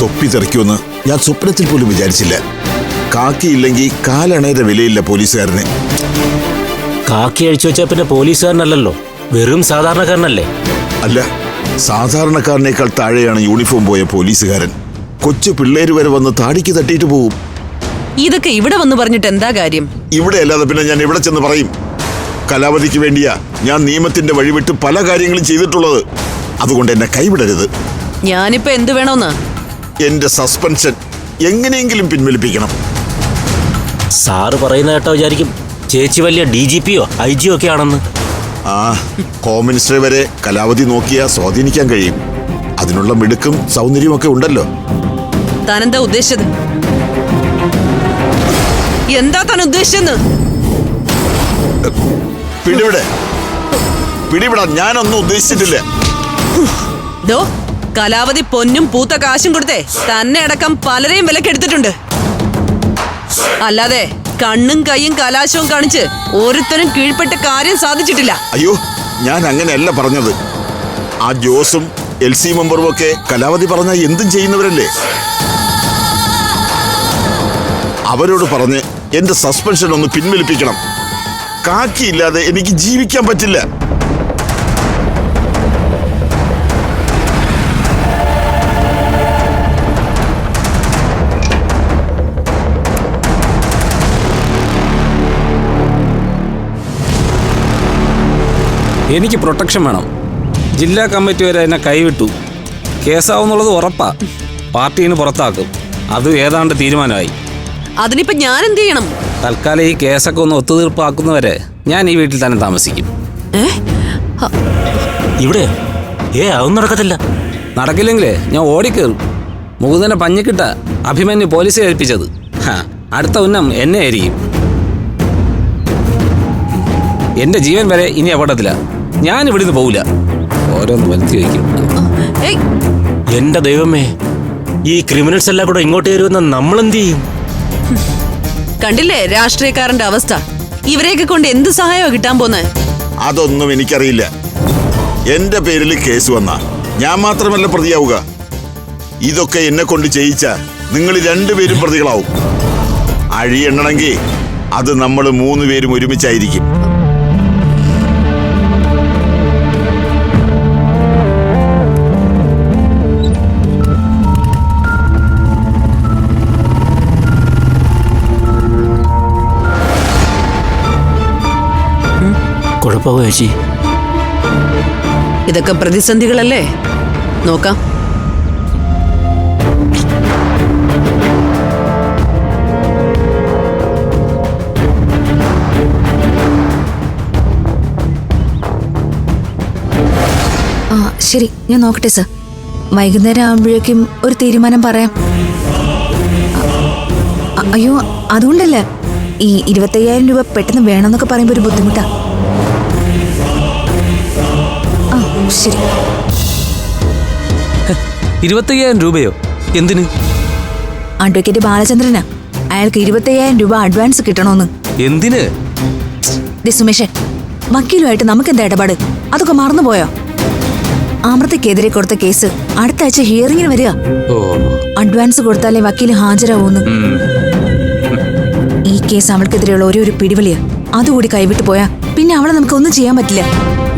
തൊപ്പി തെറിക്കുമെന്ന് ഞാൻ സ്വപ്നത്തിൽ പോലും വിചാരിച്ചില്ല. കാക്കിയില്ലെങ്കിൽ കാലണയുടെ വിലയില്ല പോലീസുകാരന്. കാക്കി അഴിച്ചു വെച്ചാൽ പിന്നെ പോലീസുകാരനല്ലല്ലോ. വെറും സാധാരണക്കാരനല്ലേ. അല്ല സാധാരണക്കാരനേക്കാൾ താഴെയാണ് യൂണിഫോം പോയ പോലീസുകാരൻ. കൊച്ചു പിള്ളേര് വരെ വന്ന് താടിക്ക് തട്ടിയിട്ട് പോകും ഇതൊക്കെ ഇവിടെ വന്ന് പറഞ്ഞിട്ട് എന്താ കാര്യം? ഇവിടെ അല്ലാതെ പിന്നെ ഞാൻ എവിടെ ചെന്ന് പറയും? കലാവധിക്ക് വേണ്ടിയാ ഞാൻ നിയമത്തിന്റെ വഴിവിട്ട് പല കാര്യങ്ങളും ചെയ്തിട്ടുള്ളത്. അതുകൊണ്ട് എന്നെ കൈവിടരുത്. ഞാനിപ്പോ എന്ത് വേണോന്ന്? എന്റെ സസ്പെൻഷൻ എങ്ങനെയെങ്കിലും പിൻവലിപ്പിക്കണം. സാറ് പറയുന്ന കേട്ടോ വിചാരിക്കും. ചേച്ചി വലിയ ഡി ജി പിയോ ഐ ജിയോ ഒക്കെ ആണെന്ന് ആ ഹോം മിനിസ്റ്റർ വരെ കലാവധി നോക്കിയാ സ്വാധീനിക്കാൻ കഴിയും. അതിനുള്ള മിടുക്കും സൗന്ദര്യമൊക്കെ ഉണ്ടല്ലോ. താനെന്താ ഉദ്ദേശിച്ചത്? എന്താ താൻ ഉദ്ദേശിച്ചെന്ന്? പിടിവിടെ. പിടിവിടാ ഞാനൊന്നും ഉദ്ദേശിച്ചിട്ടില്ല. ദോ കലാവധി പൊന്നും പൂത്ത കാശും കൊടുത്തേ. തന്നെ അടക്കം പലരെയും വിലക്കെടുത്തിട്ടുണ്ട്. അല്ലാതെ കണ്ണും കൈയും കലാശവും കാണിച്ച് ഓരോരുത്തരും കീഴ്പ്പെട്ട കാര്യം സാധിച്ചിട്ടില്ല. അയ്യോ ഞാൻ അങ്ങനെയല്ല പറഞ്ഞത്. ആ ജോസും എൽ സി മെമ്പറും ഒക്കെ കലാവധി പറഞ്ഞ എന്തും ചെയ്യുന്നവരല്ലേ? അവരോട് പറഞ്ഞ് എന്റെ സസ്പെൻഷൻ ഒന്ന് പിൻവലിപ്പിക്കണം. കാക്കിയില്ലാതെ എനിക്ക് ജീവിക്കാൻ പറ്റില്ല. എനിക്ക് പ്രൊട്ടക്ഷൻ വേണം. ജില്ലാ കമ്മിറ്റി വരെ എന്നെ കൈവിട്ടു. കേസാവുന്നുള്ളത് ഉറപ്പാ. പാർട്ടിന് പുറത്താക്കും. അത് ഏതാണ്ട് തീരുമാനമായി. അതിനിപ്പോ ഞാൻ എന്ത് ചെയ്യണം? തൽക്കാലം ഈ കേസൊക്കെ ഒന്ന് ഒത്തുതീർപ്പാക്കുന്നവരെ ഞാൻ ഈ വീട്ടിൽ തന്നെ താമസിക്കും. ഇവിടെ? ഏ അതൊന്നും നടക്കത്തില്ല. നടക്കില്ലെങ്കിലേ ഞാൻ ഓടിക്കേറും. മുകുന്ദനെ പഞ്ഞിക്കിട്ട അഭിമന്യു പോലീസെ ഏൽപ്പിച്ചത്. അടുത്ത ഉന്നം എന്നെ ആയിരിക്കും. എന്റെ ജീവൻ വരെ ഇനി അപകടത്തില്ല ഞാൻ ഇവിടുന്ന് പോവില്ല. ഓരോന്ന് വരുത്തി വയ്ക്കും ഏയ്. എന്റെ ദൈവമേ ഈ ക്രിമിനൽസ് എല്ലാം കൂടെ ഇങ്ങോട്ട് വരുമെന്ന നമ്മൾ എന്ത് ചെയ്യും? കണ്ടില്ലേ രാഷ്ട്രീയക്കാരന്റെ അവസ്ഥ? ഇവരെയൊക്കെ കൊണ്ട് എന്ത് സഹായമാണ് കിട്ടാൻ പോന്നെ? അതൊന്നും എനിക്കറിയില്ല. എന്റെ പേരിൽ കേസ് വന്ന. ഞാൻ മാത്രമല്ല പ്രതിയാവുക. ഇതൊക്കെ എന്നെ കൊണ്ട് ചെയ്യിച്ച നിങ്ങൾ രണ്ടുപേരും പ്രതികളാവും. അഴി എണ്ണണമെങ്കിൽ അത് നമ്മൾ മൂന്ന് പേരും ഒരുമിച്ചായിരിക്കും. കുഴപ്പമോ ചേച്ചി ഇതൊക്കെ പ്രതിസന്ധികളല്ലേ? നോക്കാം. ആ ശരി ഞാൻ നോക്കട്ടെ സർ. വൈകുന്നേരം ആകുമ്പോഴേക്കും ഒരു തീരുമാനം പറയാം. അയ്യോ അതുകൊണ്ടല്ല. ഈ ഇരുപത്തയ്യായിരം രൂപ പെട്ടെന്ന് വേണമെന്നൊക്കെ പറയുമ്പോൾ ഒരു ബുദ്ധിമുട്ടാ. ശരി ഇരുപത്തയ്യായിരം രൂപയോ? എന്തിന്? അഡ്വക്കേറ്റ് ബാലചന്ദ്രന്. അയാൾക്ക് ഇരുപത്തയ്യായിരം രൂപ അഡ്വാൻസ് കിട്ടണമെന്ന് എന്തിന്? സുമേഷ് വക്കീലുമായിട്ട് നമുക്ക് നമുക്കെന്താ ഇടപാട്? അതൊക്കെ മറന്നുപോയോ? അമൃതയ്ക്കെതിരെ കൊടുത്ത കേസ് അടുത്ത ആഴ്ച ഹിയറിംഗിന് വരിക. അഡ്വാൻസ് കൊടുത്താലേ വക്കീൽ ഹാജരാവൂന്ന്. ഈ കേസ് അവൾക്കെതിരെയുള്ള ഒരേ ഒരു പിടിവലിയാ അതുകൂടി കൈവിട്ടു പോയാ പിന്നെ അവളെ നമുക്ക് ഒന്നും ചെയ്യാൻ പറ്റില്ല.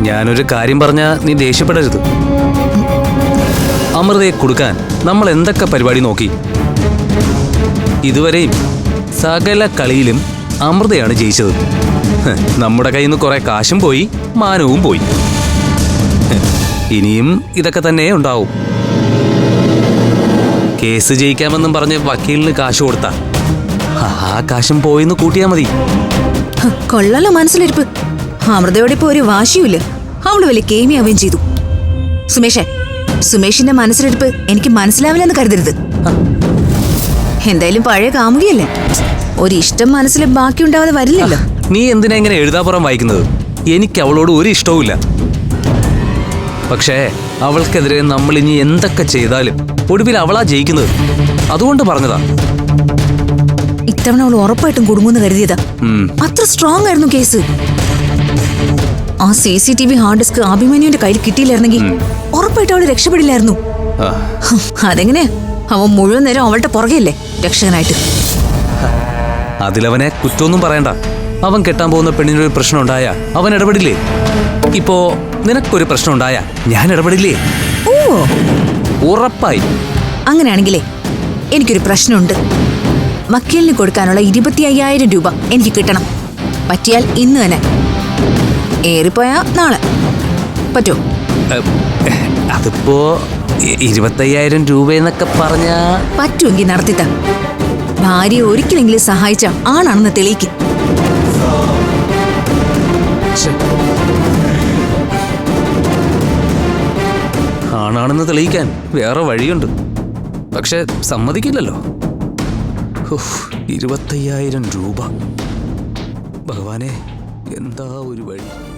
ഞാനൊരു കാര്യം പറഞ്ഞ നീ ദേഷ്യപ്പെടരുത്. അമൃതയെ കൊടുക്കാൻ നമ്മൾ എന്തൊക്കെ പരിപാടി നോക്കി? ഇതുവരെയും സകല കളിയിലും അമൃതയാണ് ജയിച്ചത്. നമ്മുടെ കയ്യിൽ നിന്ന് കുറെ കാശും പോയി മാനവും പോയി. ഇനിയും ഇതൊക്കെ തന്നെ ഉണ്ടാവും. കേസ് ജയിക്കാമെന്നും പറഞ്ഞ് വക്കീലിന് കാശ് കൊടുത്ത. ആ കാശും പോയിന്ന് കൂട്ടിയാ മതി. കൊള്ളല്ലോ കൊള്ളാലോ മനസ്സിലിരിപ്പ്. അമൃതയോടെ ഇപ്പൊ ഒരു വാശിയുമില്ല. അവൾ വലിയ കേമിയാവുകയും ചെയ്തു. സുമേഷേ സുമേഷിന്റെ മനസ്സിലെടുപ്പ് എനിക്ക് മനസ്സിലാവില്ലെന്ന് കരുതരുത്. എന്തായാലും പഴയ കാമുകിയല്ലേ? ഒരു ഇഷ്ടം മനസ്സിൽ ബാക്കിയുണ്ടാവാതെ വരില്ലല്ലോ. നീ എന്തിനാ ഇങ്ങനെ എഴുതാപ്പുറം വായിക്കുന്നത്? എനിക്ക് അവളോട് ഒരു ഇഷ്ടവുമില്ല. പക്ഷേ അവൾക്കെതിരെ നമ്മൾ ഇനി എന്തൊക്കെ ചെയ്താലും ഒടുവിൽ അവളാ ജയിക്കുന്നത്. അതുകൊണ്ട് പറഞ്ഞതാ. ഇത്തവണ അവൾ ഉറപ്പായിട്ടും കുടുങ്ങുമെന്ന് കരുതിയതാ. അത്ര സ്ട്രോങ് ആയിരുന്നു കേസ്. ആ C C T V hard disk അഭിമന്യുവിന്റെ കയ്യിൽ കിട്ടിയില്ലായിരുന്നെങ്കിൽ ഉറപ്പായിട്ട് അവൾ രക്ഷപ്പെടില്ലായിരുന്നു. അതെങ്ങനെ? അവൻ മുഴുവൻ നേരം അവളുടെ പുറകെയല്ലേ? രക്ഷകനായിട്ട്. അതിലവനെ കുറ്റമൊന്നും പറയണ്ട. അവൻ കെട്ടാൻ പോകുന്ന പെണ്ണിനൊരു പ്രശ്നം ഉണ്ടായ അവൻ ഇടപെടില്ലേ? ഇപ്പോ നിനക്കൊരു പ്രശ്നം ഉണ്ടായ ഞാൻ ഇടപെടില്ലേ? ഓ. ഉറപ്പായി. അങ്ങനെയാണെങ്കിലേ എനിക്കൊരു പ്രശ്നമുണ്ട്. വക്കീലിന് കൊടുക്കാനുള്ള ഇരുപത്തി അയ്യായിരം രൂപ എനിക്ക് കിട്ടണം. പറ്റിയാൽ ഇന്ന് തന്നെ. ഏറിപ്പോയാ നാളെ. പറ്റോ? അതിപ്പോ ഇരുപത്തയ്യായിരം രൂപയെന്നൊക്കെ പറഞ്ഞ പറ്റുമെങ്കിൽ നടത്തിത്ത. ഭാര്യയെ ഒരിക്കലെങ്കിലും സഹായിച്ച ആണാണെന്ന് തെളിയിക്ക്. ആണാണെന്ന് തെളിയിക്കാൻ വേറെ വഴിയുണ്ട്. പക്ഷെ സമ്മതിക്കില്ലല്ലോ. ഇരുപത്തയ്യായിരം രൂപ. ഭഗവാനെ. എന്താ ഒരു വഴി?